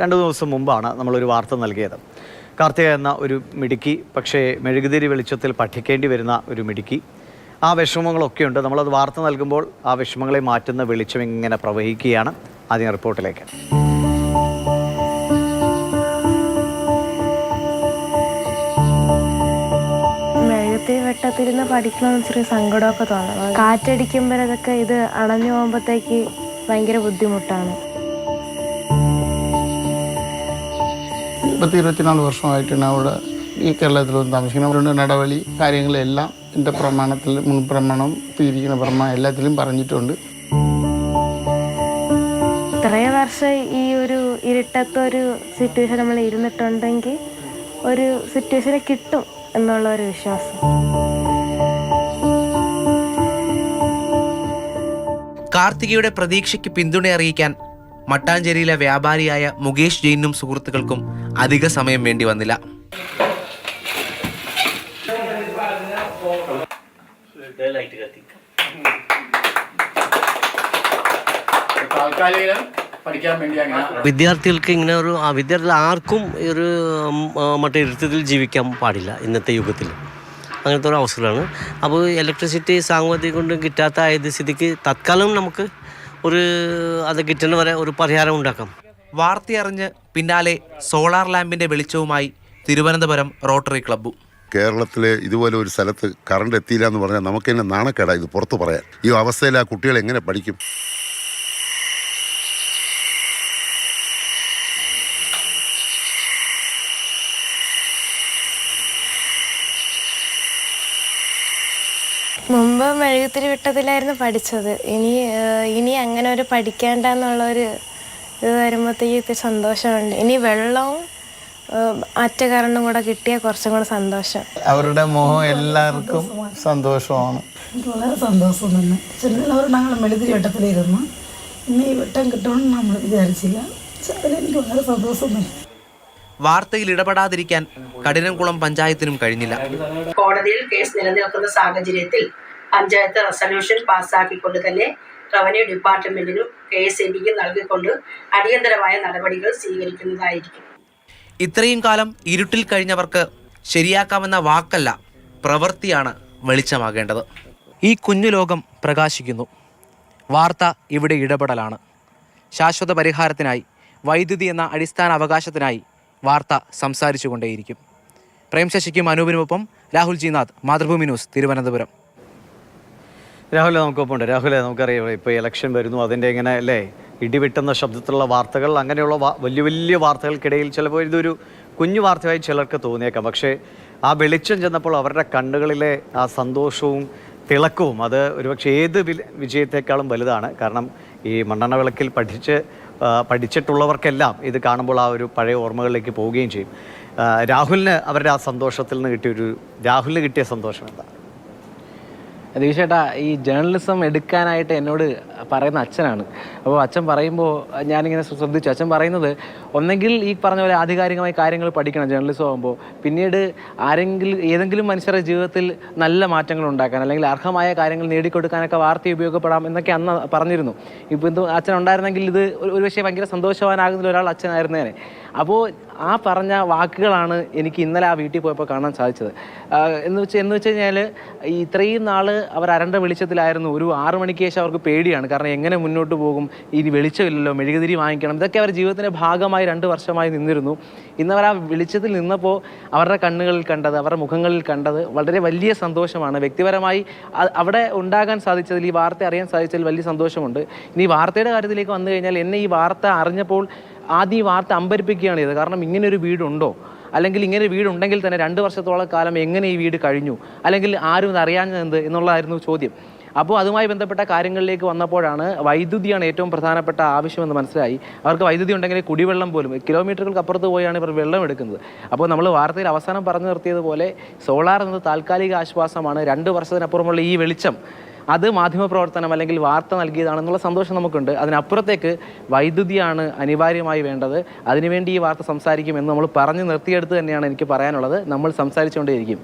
രണ്ട് ദിവസം മുമ്പാണ് നമ്മളൊരു വാർത്ത നൽകിയത്. കാർത്തിക എന്ന ഒരു മിടുക്കി പക്ഷേ മെഴുകുതിരി വെളിച്ചത്തിൽ പഠിക്കേണ്ടി വരുന്ന ഒരു മിടുക്കി. ആ വിഷമങ്ങളൊക്കെ ഉണ്ട് നമ്മളത് വാർത്ത നൽകുമ്പോൾ ആ വിഷമങ്ങളെ മാറ്റുന്ന വെളിച്ചം ഇങ്ങനെ പ്രവഹിക്കുകയാണ് ആദ്യം റിപ്പോർട്ടിലേക്ക്. വെട്ടത്തിരുന്ന് പഠിക്കണമെന്ന് ചെറിയ സങ്കടമൊക്കെ തോന്നുന്നു കാറ്റടിക്കുമ്പോഴതൊക്കെ ഇത് അണഞ്ഞു പോകുമ്പോഴത്തേക്ക് ഭയങ്കര ബുദ്ധിമുട്ടാണ്. പത്ത് ഇരുപത്തിനാല് വർഷമായിട്ട് ഞാൻ അവിടെ ഈ കേരളത്തിൽ വന്ന് താമസിക്കുന്നത്. അവരുടെ നടപടി കാര്യങ്ങളെല്ലാം എന്റെ പ്രമാണത്തിൽ മുൻ പ്രമാണം തീരിക്കുന്ന പ്രമാണം എല്ലാത്തിലും പറഞ്ഞിട്ടുണ്ട്. ഇത്രയും വർഷം ഈ ഒരു ഇരുട്ടത്തൊരു സിറ്റുവേഷൻ നമ്മൾ ഇരുന്നിട്ടുണ്ടെങ്കിൽ ഒരു സിറ്റുവേഷനെ കിട്ടും എന്നുള്ള ഒരു വിശ്വാസം. കാർത്തികയുടെ പ്രതീക്ഷയ്ക്ക് പിന്തുണ അറിയിക്കാൻ മട്ടാഞ്ചേരിയിലെ വ്യാപാരിയായ മുകേഷ് ജെയിനും സുഹൃത്തുക്കൾക്കും അധിക സമയം വേണ്ടി വന്നില്ല. പഠിക്കാൻ വേണ്ടി വിദ്യാർത്ഥികൾക്ക് ഇങ്ങനെ ഒരു വിദ്യാർത്ഥികൾ ആർക്കും ഒരു മറ്റേ ഇരുത്തത്തിൽ ജീവിക്കാൻ പാടില്ല ഇന്നത്തെ യുഗത്തിൽ. അങ്ങനത്തെ ഒരു അവസരമാണ് അപ്പോൾ ഇലക്ട്രിസിറ്റി സാങ്കേതികം കൊണ്ട് കിട്ടാത്ത ആയത് സ്ഥിതിക്ക് തത്കാലം നമുക്ക് ഒരു അത് കിട്ടുന്ന വരെ ഒരു പരിഹാരം ഉണ്ടാക്കാം. വാർത്തയറിഞ്ഞ് പിന്നാലെ സോളാർ ലാമ്പിന്റെ വെളിച്ചവുമായി തിരുവനന്തപുരം റോട്ടറി ക്ലബ്ബും. കേരളത്തിലെ ഇതുപോലെ ഒരു സ്ഥലത്ത് കറണ്ട് എത്തിയില്ല എന്ന് പറഞ്ഞാൽ നമുക്ക് തന്നെ നാണക്കേടാ ഇത് പുറത്ത് പറയാൻ. ഈ അവസ്ഥയിൽ ആ കുട്ടികൾ എങ്ങനെ പഠിക്കും? മുമ്പ് മെഴുകുത്തിരി വിട്ടതിലായിരുന്നു പഠിച്ചത്. ഇനി ഇനി അങ്ങനെ ഒരു പഠിക്കേണ്ടെന്നുള്ള ഒരു ഇത് വരുമ്പോഴത്തേക്ക് ഇത്തിരി സന്തോഷമുണ്ട്. ഇനി വെള്ളവും അറ്റ കറണ്ടും കൂടെ കിട്ടിയാൽ കുറച്ചും കൂടെ സന്തോഷം. അവരുടെ മോഹം എല്ലാവർക്കും സന്തോഷമാണ്. എനിക്ക് വളരെ സന്തോഷം തന്നെ. ചെറുതിലവർ ഞങ്ങൾ മെഴുതിരി വെട്ടത്തിലിരുന്നു ഇന്ന് ഈ വെട്ടം കിട്ടുമെന്ന് നമ്മൾ വിചാരിച്ചില്ല. അതിലെനിക്ക് വളരെ സന്തോഷം തന്നെ. വാർത്തയിൽ ഇടപെടാതിരിക്കാൻ കഠിനംകുളം പഞ്ചായത്തിനും കഴിഞ്ഞില്ല. കോടതിയിൽ കേസ് നിലനിൽക്കുന്ന സാഹചര്യത്തിൽ പഞ്ചായത്ത് റെസൊല്യൂഷൻ പാസ്സാക്കിക്കൊണ്ട് തന്നെ റവന്യൂ ഡിപ്പാർട്ട്മെന്റിനും കെ എസ് എ ബിക്കും നൽകിക്കൊണ്ട് അടിയന്തരമായ നടപടികൾ സ്വീകരിക്കുന്നതായിരിക്കും. ഇത്രയും കാലം ഇരുട്ടിൽ കഴിഞ്ഞവർക്ക് ശരിയാക്കാമെന്ന വാക്കല്ല പ്രവൃത്തിയാണ് വെളിച്ചമാകേണ്ടത്. ഈ കുഞ്ഞു ലോകം പ്രകാശിക്കുന്നു. വാർത്ത ഇവിടെ ഇടപെടലാണ്. ശാശ്വത പരിഹാരത്തിനായി വൈദ്യുതി എന്ന അടിസ്ഥാന അവകാശത്തിനായി വാർത്ത സംസാരിച്ചുകൊണ്ടേയിരിക്കും. പ്രേംശശിക്കും അനൂപിനുമൊപ്പം രാഹുൽ ജിനാഥ് മാതൃഭൂമി ന്യൂസ് തിരുവനന്തപുരം. രാഹുലെ നമുക്കൊപ്പം ഉണ്ട് രാഹുലെ നമുക്കറിയാം ഇപ്പോൾ ഇലക്ഷൻ വരുന്നു അതിന്റെ ഇങ്ങനെ അല്ലേ ഇടിവിട്ടുന്ന ശബ്ദത്തിലുള്ള വാർത്തകൾ അങ്ങനെയുള്ള വലിയ വലിയ വാർത്തകൾക്കിടയിൽ ചിലപ്പോൾ ഇതൊരു കുഞ്ഞു വാർത്തയായി ചിലർക്ക് തോന്നിയേക്കാം. പക്ഷേ ആ വെളിച്ചം ചെന്നപ്പോൾ അവരുടെ കണ്ണുകളിലെ ആ സന്തോഷവും തിളക്കവും അത് ഒരുപക്ഷെ ഏത് വിജയത്തെക്കാളും വലുതാണ്. കാരണം ഈ മണ്ണെണ്ണ വിളക്കിൽ പഠിച്ച് പഠിച്ചിട്ടുള്ളവർക്കെല്ലാം ഇത് കാണുമ്പോൾ ആ ഒരു പഴയ ഓർമ്മകളിലേക്ക് പോവുകയും ചെയ്യും. രാഹുലിന് അവരുടെ ആ സന്തോഷത്തിൽ നിന്ന് കിട്ടിയൊരു രാഹുലിന് കിട്ടിയ സന്തോഷം എന്താ? രതീഷേട്ടാ ഈ ജേർണലിസം എടുക്കാനായിട്ട് എന്നോട് പറയുന്ന അച്ഛനാണ്. അപ്പോൾ അച്ഛൻ പറയുമ്പോൾ ഞാനിങ്ങനെ ശ്രദ്ധിച്ചു. അച്ഛൻ പറയുന്നത് ഒന്നെങ്കിൽ ഈ പറഞ്ഞ പോലെ ആധികാരികമായി കാര്യങ്ങൾ പഠിക്കണം ജേർണലിസം ആകുമ്പോൾ പിന്നീട് ആരെങ്കിലും ഏതെങ്കിലും മനുഷ്യരുടെ ജീവിതത്തിൽ നല്ല മാറ്റങ്ങൾ ഉണ്ടാക്കാൻ അല്ലെങ്കിൽ അർഹമായ കാര്യങ്ങൾ നേടിക്കൊടുക്കാനൊക്കെ വാർത്ത ഉപയോഗപ്പെടാം എന്നൊക്കെ അന്ന് പറഞ്ഞിരുന്നു. ഇപ്പോൾ എന്തോ അച്ഛൻ ഉണ്ടായിരുന്നെങ്കിൽ ഇത് ഒരു പക്ഷേ ഭയങ്കര സന്തോഷവാനാകുന്ന ഒരാൾ അച്ഛനായിരുന്നേനെ. അപ്പോൾ ആ പറഞ്ഞ വാക്കുകളാണ് എനിക്ക് ഇന്നലെ ആ വീട്ടിൽ പോയപ്പോൾ കാണാൻ സാധിച്ചത്. എന്ന് വെച്ച് എന്ന് വെച്ച് കഴിഞ്ഞാൽ ഇത്രയും നാൾ അവർ അരണ്ട വെളിച്ചത്തിലായിരുന്നു. ഒരു ആറ് മണിക്ക് ശേഷം അവർക്ക് പേടിയാണ്. കാരണം എങ്ങനെ മുന്നോട്ട് പോകും? ഇനി വെളിച്ചമില്ലല്ലോ. മെഴുകുതിരി വാങ്ങിക്കണം. ഇതൊക്കെ അവരുടെ ജീവിതത്തിന്റെ ഭാഗമായി രണ്ട് വർഷമായി നിന്നിരുന്നു. ഇന്നവർ ആ വെളിച്ചത്തിൽ നിന്നപ്പോൾ അവരുടെ കണ്ണുകളിൽ കണ്ടത് അവരുടെ മുഖങ്ങളിൽ കണ്ടത് വളരെ വലിയ സന്തോഷമാണ്. വ്യക്തിപരമായി അവിടെ ഉണ്ടാകാൻ സാധിച്ചതിൽ ഈ വാർത്ത അറിയാൻ സാധിച്ചതിൽ വലിയ സന്തോഷമുണ്ട്. ഇനി വാർത്തയുടെ കാര്യത്തിലേക്ക് വന്നു കഴിഞ്ഞാൽ എന്നെ ഈ വാർത്ത അറിഞ്ഞപ്പോൾ ആദ്യം ഈ വാർത്ത അമ്പരിപ്പിക്കുകയാണ് ചെയ്തത്. കാരണം ഇങ്ങനെ ഒരു വീടുണ്ടോ? അല്ലെങ്കിൽ ഇങ്ങനെ വീടുണ്ടെങ്കിൽ തന്നെ രണ്ട് വർഷത്തോളം കാലം എങ്ങനെ ഈ വീട് കഴിഞ്ഞു? അല്ലെങ്കിൽ ആരും അറിയാഞ്ഞത് എന്നുള്ളതായിരുന്നു ചോദ്യം. അപ്പോൾ അതുമായി ബന്ധപ്പെട്ട കാര്യങ്ങളിലേക്ക് വന്നപ്പോഴാണ് വൈദ്യുതിയാണ് ഏറ്റവും പ്രധാനപ്പെട്ട ആവശ്യമെന്ന് മനസ്സിലായി. അവർക്ക് വൈദ്യുതി ഉണ്ടെങ്കിൽ കുടിവെള്ളം പോലും കിലോമീറ്ററുകൾക്ക് അപ്പുറത്ത് പോയാണ് ഇവർ വെള്ളം എടുക്കുന്നത്. അപ്പോൾ നമ്മൾ വാർത്തയിൽ അവസാനം പറഞ്ഞു നിർത്തിയതുപോലെ സോളാർ എന്നത് താൽക്കാലിക ആശ്വാസമാണ്. രണ്ട് വർഷത്തിനപ്പുറമുള്ള ഈ വെളിച്ചം അത് മാധ്യമപ്രവർത്തനം അല്ലെങ്കിൽ വാർത്ത നൽകിയതാണെന്നുള്ള സന്തോഷം നമുക്കുണ്ട്. അതിനപ്പുറത്തേക്ക് വൈദ്യുതിയാണ് അനിവാര്യമായി വേണ്ടത്. അതിനുവേണ്ടി ഈ വാർത്ത സംസാരിക്കും എന്ന് നമ്മൾ പറഞ്ഞു നിർത്തിയെടുത്ത് തന്നെയാണ് എനിക്ക് പറയാനുള്ളത്. നമ്മൾ സംസാരിച്ചുകൊണ്ടേയിരിക്കും.